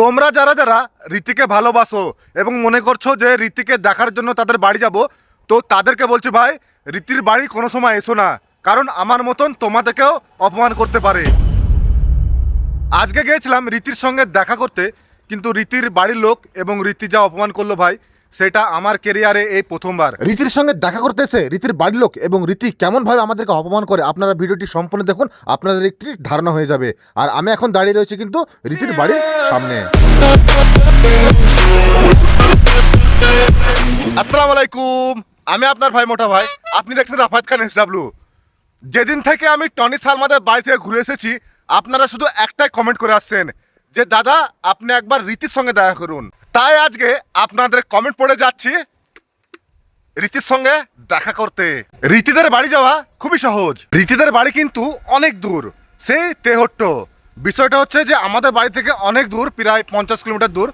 তোমরা যারা যারা ঋতিকে ভালোবাসো এবং মনে করছ যে ঋতিকে দেখার জন্য তাদের বাড়ি যাব, তো তাদেরকে বলছি ভাই, ঋতির বাড়ি কোনো সময় এসো না, কারণ আমার মতন তোমাদেরকেও অপমান করতে পারে। আজকে গিয়েছিলাম রীতির সঙ্গে দেখা করতে, কিন্তু রীতির বাড়ির লোক এবং রীতি যা অপমান করল ভাই সেটা আমার কেরিয়ারে এই প্রথমবার। রীতির সঙ্গে দেখা করতে এসে রীতির বাড়ির লোক এবং রীতি কেমনভাবে আমাদেরকে অপমান করে আপনারা ভিডিওটি সম্পূর্ণ দেখুন আপনাদের একটি ধারণা হয়ে যাবে। আর আমি এখন দাঁড়িয়ে রয়েছি কিন্তু রীতির বাড়ির সামনে। আসসালামু আলাইকুম আমি আপনার ভাই মোটা ভাই আপনি দেখছেন রাফাত খান এস ডাব্লু যেদিন থেকে আমি টনি সালমাদের বাড়ি থেকে ঘুরে এসেছি আপনারা শুধু একটাই কমেন্ট করে আসছেন যে দাদা আপনি একবার রীতির সঙ্গে দেখা করুন। তাই আজকে আপনাদের কমেন্ট পড়ে যাচ্ছি রীতির সঙ্গে দেখা করতে। রীতিদের বাড়ি যাওয়া খুবই সহজ। রীতিদের বাড়ি কিন্তু অনেক দূর, সেই তেহট্ট। বিষয়টা হচ্ছে যে আমাদের বাড়ি থেকে অনেক দূর, প্রায় পঞ্চাশ কিলোমিটার দূর।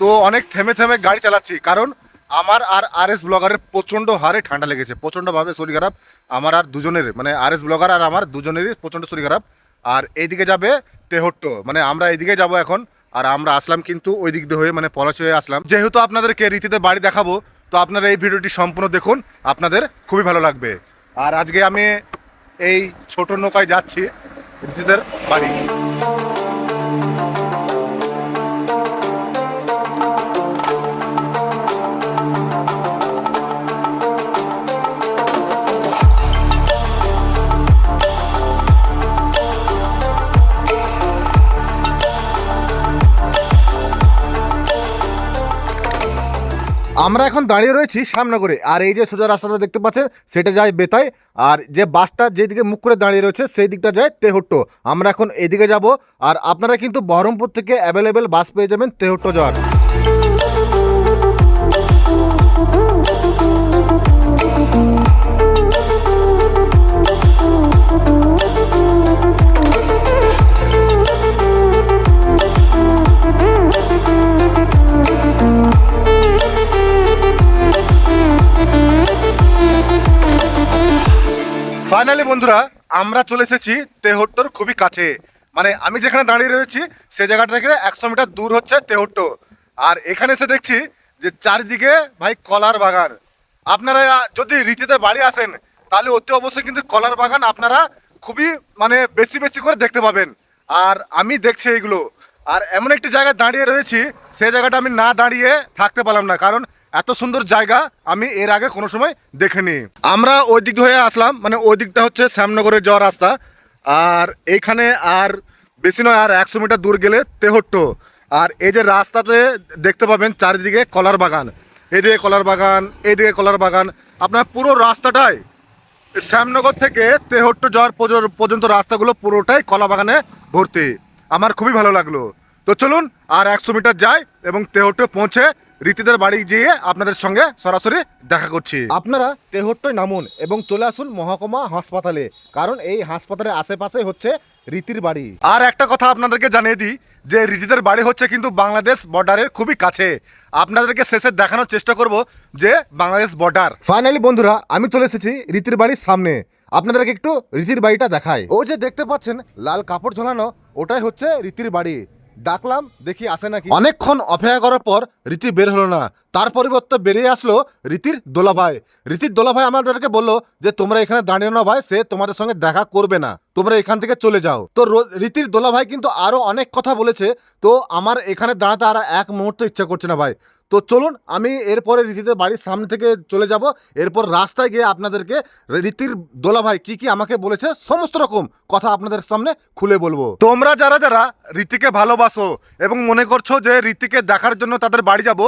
তো অনেক থেমে থেমে গাড়ি চালাচ্ছি, কারণ আমার আর আর এস ব্লগারের প্রচণ্ড হারে ঠান্ডা লেগেছে, প্রচণ্ডভাবে শরীর খারাপ। আমার আর দুজনের মানে আর এস ব্লগার আর আমার দুজনেরই প্রচণ্ড শরীর খারাপ। আর এইদিকে যাবে তেহট্ট মানে আমরা এইদিকে যাব এখন আর আমরা আসলাম কিন্তু ওই দিক দিয়ে হয়ে মানে পলাশ হয়ে আসলাম। যেহেতু আপনাদেরকে রীতিতে বাড়ি দেখাবো, তো আপনারা এই ভিডিওটি সম্পূর্ণ দেখুন, আপনাদের খুবই ভালো লাগবে। আর আজকে আমি এই ছোট নৌকায় যাচ্ছি রীতিদের বাড়ি। আমরা এখন দাঁড়িয়ে রয়েছি সামনগরে আর এই যে সোজা রাস্তাটা দেখতে পাচ্ছেন, সেটা যায় বেতাই। আর যে বাসটা যেদিকে মুখ করে দাঁড়িয়ে রয়েছে, সেই দিকটা যায় তেহট্ট। আমরা এখন এদিকে যাব, আর আপনারা কিন্তু বহরমপুর থেকে অ্যাভেলেবেল বাস পেয়ে যাবেন তেহট্ট যাওয়ার। ফাইনালি বন্ধুরা, আমরা চলে এসেছি তেহট্টর খুবই কাছে। মানে আমি যেখানে দাঁড়িয়ে রয়েছি, সে জায়গাটা থেকে একশো মিটার দূর হচ্ছে তেহট্ট। আর এখানে এসে দেখছি যে চারিদিকে ভাই কলার বাগান। আপনারা যদি রীতিতে বাড়ি আসেন, তাহলে অতি অবশ্যই কিন্তু কলার বাগান আপনারা খুবই মানে বেশি বেশি করে দেখতে পাবেন। আর আমি দেখছি এইগুলো। আর এমন একটি জায়গায় দাঁড়িয়ে রয়েছি সেই জায়গাটা আমি না দাঁড়িয়ে থাকতে পারলাম না। কারণ এত সুন্দর জায়গা আমি এর আগে কোনো সময় দেখিনি। আমরা ওই দিক হয়ে আসলাম মানে ওই দিকটা হচ্ছে শ্যামনগরের যাওয়ার রাস্তা। আর এইখানে আর বেশি নয়, আর একশো মিটার দূর গেলে তেহট্ট। আর এই যে রাস্তাতে দেখতে পাবেন চারিদিকে কলার বাগান। এদিকে কলার বাগান, এদিকে কলার বাগান। আপনার পুরো রাস্তাটাই শ্যামনগর থেকে তেহট্ট যাওয়ার পর্যন্ত রাস্তাগুলো পুরোটাই কলা বাগানে ভর্তি। আমার খুবই ভালো লাগল। তো চলুন আর একশো মিটার যাই এবং তেহট্টে পৌঁছে রীতিদের বাড়ি গিয়ে আপনাদের সঙ্গে সরাসরি দেখা করছি। আপনারা তেহট্টয় নামুন এবং চলে আসুন মহকুমা হাসপাতালে কারণ এই হাসপাতালের আশেপাশে হচ্ছে রীতির বাড়ি। আর একটা কথা আপনাদেরকে জানিয়ে দিই যে রীতিদের বাড়ি হচ্ছে কিন্তু বাংলাদেশ বর্ডারের খুবই কাছে। আপনাদেরকে শেষে দেখানোর চেষ্টা করব যে বাংলাদেশ বর্ডার। ফাইনালি বন্ধুরা আমি চলে এসেছি রীতির বাড়ির সামনে। আপনাদেরকে একটু রীতির বাড়িটা দেখায় ও যে দেখতে পাচ্ছেন লাল কাপড় ঝোলানো ওটাই হচ্ছে রীতির বাড়ি। ডাকলাম, দেখি আসে নাকি। অনেকক্ষণ অপেক্ষা করার পর রীতি বের হলো না। তার পরিবর্তে বেরিয়ে আসলো রীতির দোলাভাই। রীতির দোলাভাই আমাদেরকে বলল যে, তোমরা এখানে দাঁড়িয়ে না ভাই, সে তোমাদের সঙ্গে দেখা করবে না। তোমরা এখান থেকে চলে যাও। তো রীতির দোলাভাই কিন্তু আরও অনেক কথা বলেছে। তো আমার এখানে দাঁড়াতে আর এক মুহূর্ত ইচ্ছা করছে না ভাই। তো চলুন, আমি এরপরে রীতিদের বাড়ির সামনে থেকে চলে যাব। এরপর রাস্তায় গিয়ে আপনাদেরকে রীতির দোলাভাই কি কি আমাকে বলেছে, সমস্ত রকম কথা আপনাদের সামনে খুলে বলব। তোমরা যারা যারা রীতিকে ভালোবাসো এবং মনে করছ যে রীতিকে দেখার জন্য তাদের বাড়ি যাব,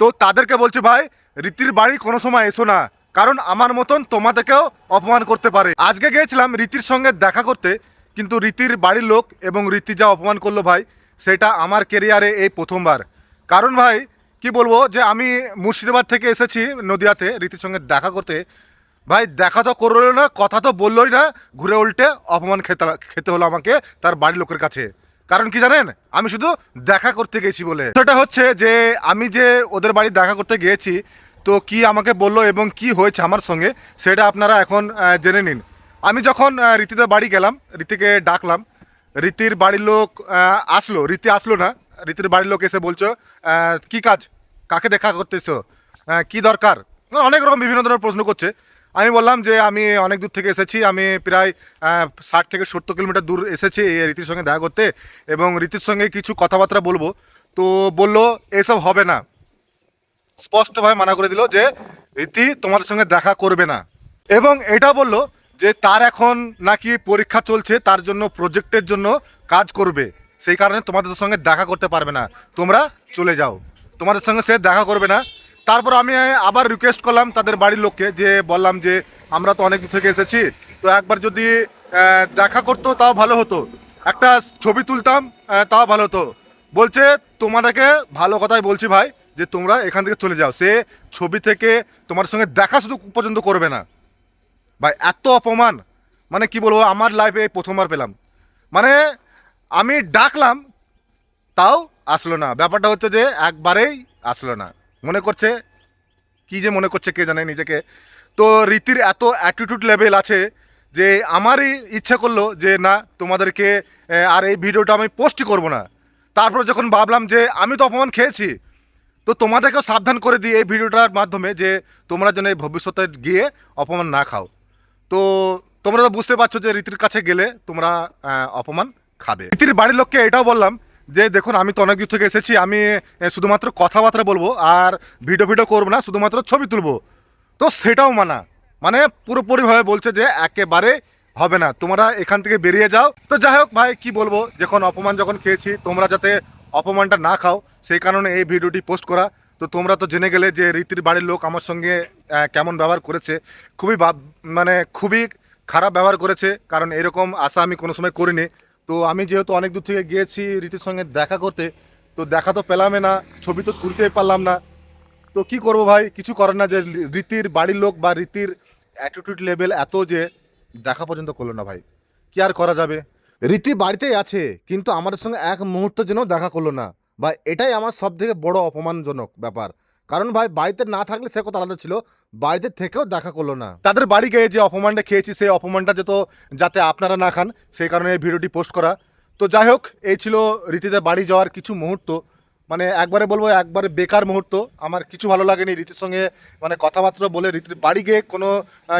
তো তাদেরকে বলছি ভাই, রীতির বাড়ি কোনো সময় এসো না, কারণ আমার মতন তোমাদেরকেও অপমান করতে পারে। আজকে গিয়েছিলাম রীতির সঙ্গে দেখা করতে, কিন্তু রীতির বাড়ির লোক এবং রীতি যা অপমান করল ভাই, সেটা আমার কেরিয়ারে এই প্রথমবার। কারণ ভাই কি বলব যে আমি মুর্শিদাবাদ থেকে এসেছি নদিয়াতে রীতির সঙ্গে দেখা করতে। ভাই, দেখা তো করল না, কথা তো বললোই না, ঘুরে উল্টে অপমান খেতে খেতে হলো আমাকে তার বাড়ির লোকের কাছে। কারণ কি জানেন? আমি শুধু দেখা করতে গেছি বলে। সেটা হচ্ছে যে, আমি যে ওদের বাড়ি দেখা করতে গিয়েছি, তো কি আমাকে বলল এবং কি হয়েছে আমার সঙ্গে, সেটা আপনারা এখন জেনে নিন। আমি যখন রীতিদের বাড়ি গেলাম, রীতিকে ডাকলাম, রীতির বাড়ির লোক আসলো, রীতি আসলো না রীতির বাড়ির লোক এসে বলছো কি কাজ? কাকে দেখা করতেছো? কি দরকার? মানে অনেক রকম বিভিন্ন ধরনের প্রশ্ন করছে। আমি বললাম যে আমি অনেক দূর থেকে এসেছি, আমি প্রায় ষাট থেকে সত্তর কিলোমিটার দূর এসেছি এই রীতির সঙ্গে দেখা করতে এবং রীতির সঙ্গে কিছু কথাবার্তা বলব। তো বলল, এসব হবে না। স্পষ্টভাবে মানা করে দিল যে রীতি তোমাদের সঙ্গে দেখা করবে না। এবং এটা বলল যে তার এখন নাকি পরীক্ষা চলছে, তার জন্য প্রজেক্টের জন্য কাজ করবে। সেই কারণে তোমাদের সঙ্গে দেখা করতে পারবে না। তোমরা চলে যাও। তোমাদের সঙ্গে সে দেখা করবে না। তারপর আমি আবার রিকোয়েস্ট করলাম তাদের বাড়ির লোককে যে বললাম যে, আমরা তো অনেক দূর থেকে এসেছি। তো একবার যদি দেখা করতো তাও ভালো হতো। একটা ছবি তুলতাম তাও ভালো হতো। বলছে, তোমাদেরকে ভালো কথাই বলছি ভাই, যে তোমরা এখান থেকে চলে যাও। সে ছবি থেকে তোমার সঙ্গে দেখা শুধু পর্যন্ত করবে না। ভাই, এত অপমান। মানে কি বলব, আমার লাইফে প্রথমবার পেলাম। মানে আমি ডাকলাম, তাও আসলো না। ব্যাপারটা হচ্ছে যে একবারেই আসলো না। মনে করছে, কি যে মনে করছে কে জানে নিজেকে। তো রীতির এত অ্যাটিটিউড লেভেল আছে যে আমারই ইচ্ছে করল যে না, তোমাদেরকে আর এই ভিডিওটা আমি পোস্টই করব না। তারপর যখন ভাবলাম যে আমি তো অপমান খেয়েছি, তো তোমাদেরকেও সাবধান করে দিই এই ভিডিওটার মাধ্যমে যে তোমরা যেন এই ভবিষ্যতে গিয়ে অপমান না খাও। তো তোমরা তো বুঝতে পারছ যে রীতির কাছে গেলে তোমরা অপমান খাবে। রীতির বাড়ির লোককে এটাও বললাম যে, দেখুন, আমি তো অনেক দূর থেকে এসেছি, আমি শুধুমাত্র কথাবার্তা বলব আর ভিডিও ভিডিও করব না, শুধুমাত্র ছবি তুলবো। তো সেটাও মানা। মানে পুরোপুরিভাবে বলছে যে, একেবারে হবে না, তোমরা এখান থেকে বেরিয়ে যাও। তো যাই হোক ভাই, কি বলব, যখন অপমান যখন খেয়েছি, তোমরা যাতে অপমানটা না খাও, সেই কারণে এই ভিডিওটি পোস্ট করা। তো তোমরা তো জেনে গেলে যে, রীতির বাড়ির লোক আমার সঙ্গে কেমন ব্যবহার করেছে। খুবই মানে খুবই খারাপ ব্যবহার করেছে, কারণ এরকম আশা আমি কোনো সময় করিনি। তো আমি যেহেতু অনেক দূর থেকে গিয়েছি রীতির সঙ্গে দেখা করতে, তো দেখা তো পেলামই না, ছবি তো তুলতেই পারলাম না। তো কি করব ভাই? কিছু করার না যে রীতির বাড়ির লোক বা রীতির অ্যাটিটিউড লেভেল এত যে দেখা পর্যন্ত করল না ভাই। কি আর করা যাবে? রীতি বাড়িতেই আছে, কিন্তু আমাদের সঙ্গে এক মুহূর্ত যেন দেখা করল না, বা এটাই আমার সব থেকে বড় অপমানজনক ব্যাপার। কারণ ভাই, বাড়িতে না থাকলে সে কথা আলাদা ছিল। বাড়িতে থেকেও দেখা করল না। তাদের বাড়ি গিয়ে যে অপমানটা খেয়েছি, সেই অপমানটা যেত যাতে আপনারা না খান, সেই কারণে এই ভিডিওটি পোস্ট করা। তো যাই হোক, এই ছিল রীতিতে বাড়ি যাওয়ার কিছু মুহূর্ত। মানে একবারে বলব, একবারে বেকার মুহূর্ত। আমার কিছু ভালো লাগেনি রীতির সঙ্গে মানে কথাবার্তা বলে রীতির বাড়ি গিয়ে কোনো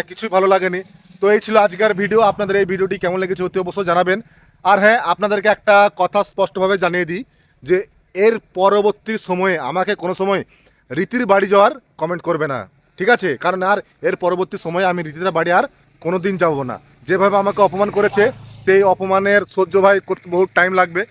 কিছুই ভালো লাগেনি। তো এই ছিল আজকের ভিডিও। আপনাদের এই ভিডিওটি কেমন লেগেছে অতি অবশ্যই জানাবেন। আর হ্যাঁ আপনাদেরকে একটা কথা স্পষ্টভাবে জানিয়ে দিই যে এর পরবর্তী সময়ে, আমাকে কোনো সময় রীতির বাড়ি যাওয়ার কমেন্ট করবে না। ঠিক আছে? কারণ আর এর পরবর্তী সময়ে আমি রীতির বাড়ি আর কোনো দিন যাব না। যেভাবে আমাকে অপমান করেছে, সেই অপমানের সহ্য ভাই করতে বহুত টাইম লাগবে।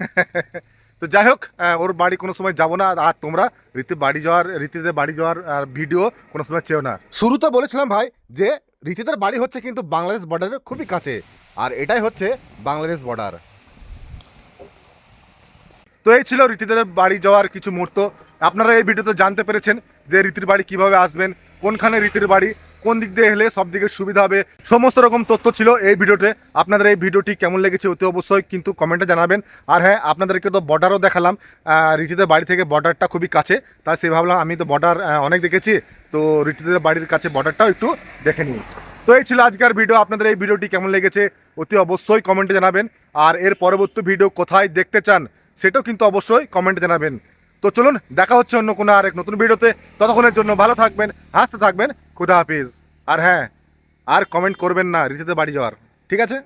তো যাই হোক ওর বাড়ি কোনো সময় যাব না। আর তোমরা রীতি বাড়ি যাওয়ার রীতিতে বাড়ি যাওয়ার আর ভিডিও কোনো সময় চেও না। শুরুতে বলেছিলাম ভাই যে রীতিদের বাড়ি হচ্ছে কিন্তু বাংলাদেশ বর্ডারের খুবই কাছে। আর এটাই হচ্ছে বাংলাদেশ বর্ডার তো এই ছিল রীতিদের বাড়ি যাওয়ার কিছু মুহূর্ত। আপনারা এই ভিডিওতে জানতে পেরেছেন যে রীতির বাড়ি কীভাবে আসবেন, কোনখানে রীতির বাড়ি, কোন দিক দিয়ে এলে সব দিকে সুবিধা হবে, সমস্ত রকম তথ্য ছিল এই ভিডিওতে। আপনাদের এই ভিডিওটি কেমন লেগেছে অতি অবশ্যই কিন্তু কমেন্টে জানাবেন। আর হ্যাঁ আপনাদেরকে তো বর্ডারও দেখালাম রীতিদের বাড়ি থেকে বর্ডারটা খুবই কাছে তাই সে ভাবলাম আমি তো বর্ডার অনেক দেখেছি, তো রীতিদের বাড়ির কাছে বর্ডারটাও একটু দেখে নিই। তো এই ছিল আজকের ভিডিও, আপনাদের এই ভিডিওটি কেমন লেগেছে অতি অবশ্যই কমেন্টে জানাবেন। আর এর পরবর্তী ভিডিও কোথায় দেখতে চান, সেটাও কিন্তু অবশ্যই কমেন্টে জানাবেন। তো চলুন, দেখা হচ্ছে অন্য কোনো আরেক নতুন ভিডিওতে। ততক্ষণের জন্য ভালো থাকবেন, হাসতে থাকবেন, খুদা হাফিজ। আর হ্যাঁ আর কমেন্ট করবেন না, রিসিতে বাড়ি যাওয়ার। ঠিক আছে?